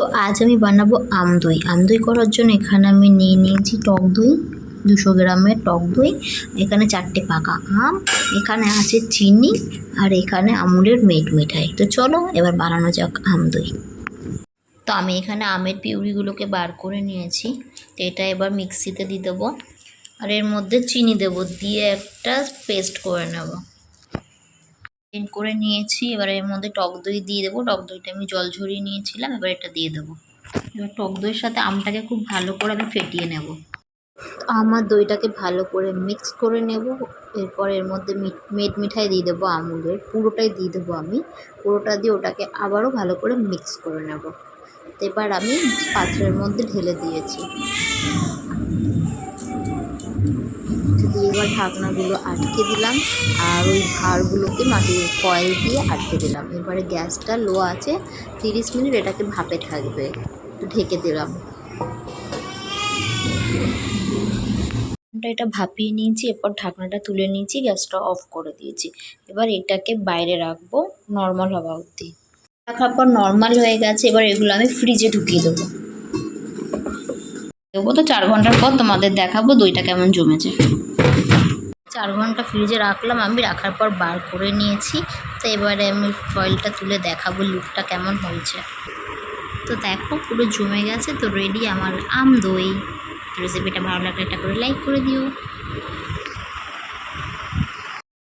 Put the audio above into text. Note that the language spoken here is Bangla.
তো আজ আমি বানাবো আম দই। আম দই করার জন্য এখানে আমি নিয়ে নিয়েছি টক দই, দুশো গ্রামের টক দই, এখানে চারটে পাকা আম, এখানে আছে চিনি আর এখানে আমুলের মেট মিঠাই। তো চলো এবার বানানো যাক আম দই। তো আমি এখানে আমের পিউরিগুলোকে বার করে নিয়েছি। তো এটা এবার মিক্সিতে দিয়ে দেবো। আর এর মধ্যে চিনি দেবো, দিয়ে একটা পেস্ট করে নেব। ব্লেন্ড করে নিয়েছি, এবার এর মধ্যে টক দই দিয়ে দেবো। টক দইটা আমি জল ঝরিয়ে নিয়েছিলাম, এবার এটা দিয়ে দেবো। এবার টক দইয়ের সাথে আমটাকে খুব ভালো করে আমি ফেটিয়ে নেব। আমার দইটাকে ভালো করে মিক্স করে নেব। এরপর এর মধ্যে মেট মিঠাই দিয়ে দেবো আমুলের, পুরোটাই দিয়ে দেবো আমি। পুরোটা দিয়ে ওটাকে আবারও ভালো করে মিক্স করে নেব। এবার আমি পাত্রের মধ্যে ঢেলে দিয়েছি। এবার ঢাকনাগুলো আটকে দিলাম আর ওই ভাঁড়গুলোকে মাটির ফয়েল দিয়ে আটকে দিলাম। এবারে গ্যাসটা লো আছে, তিরিশ মিনিট এটাকে ভাপে থাকবে। ঢেকে দিলাম। এটা ভাপিয়ে নিয়েছি, এরপর ঢাকনাটা তুলে নিয়েছি, গ্যাসটা অফ করে দিয়েছি। এবার এটাকে বাইরে রাখব নর্মাল হওয়া অবধি। রাখার পর নর্মাল হয়ে গেছে, এবার এগুলো আমি ফ্রিজে ঢুকিয়ে দেবো। দেবো তো চার ঘণ্টার পর তোমাদের দেখাবো দইটা কেমন জমেছে। চার ঘণ্টা ফ্রিজে রাখলাম, আমি রাখার পর বার করে নিয়েছি। তো এবারে আমি ফয়েলটা তুলে দেখাবো লুকটা কেমন হয়েছে। তো দেখো, পুরো জমে গেছে, তো রেডি আমার আম দই। রেসিপিটা ভালো লাগলে একটা করে লাইক করে দিও।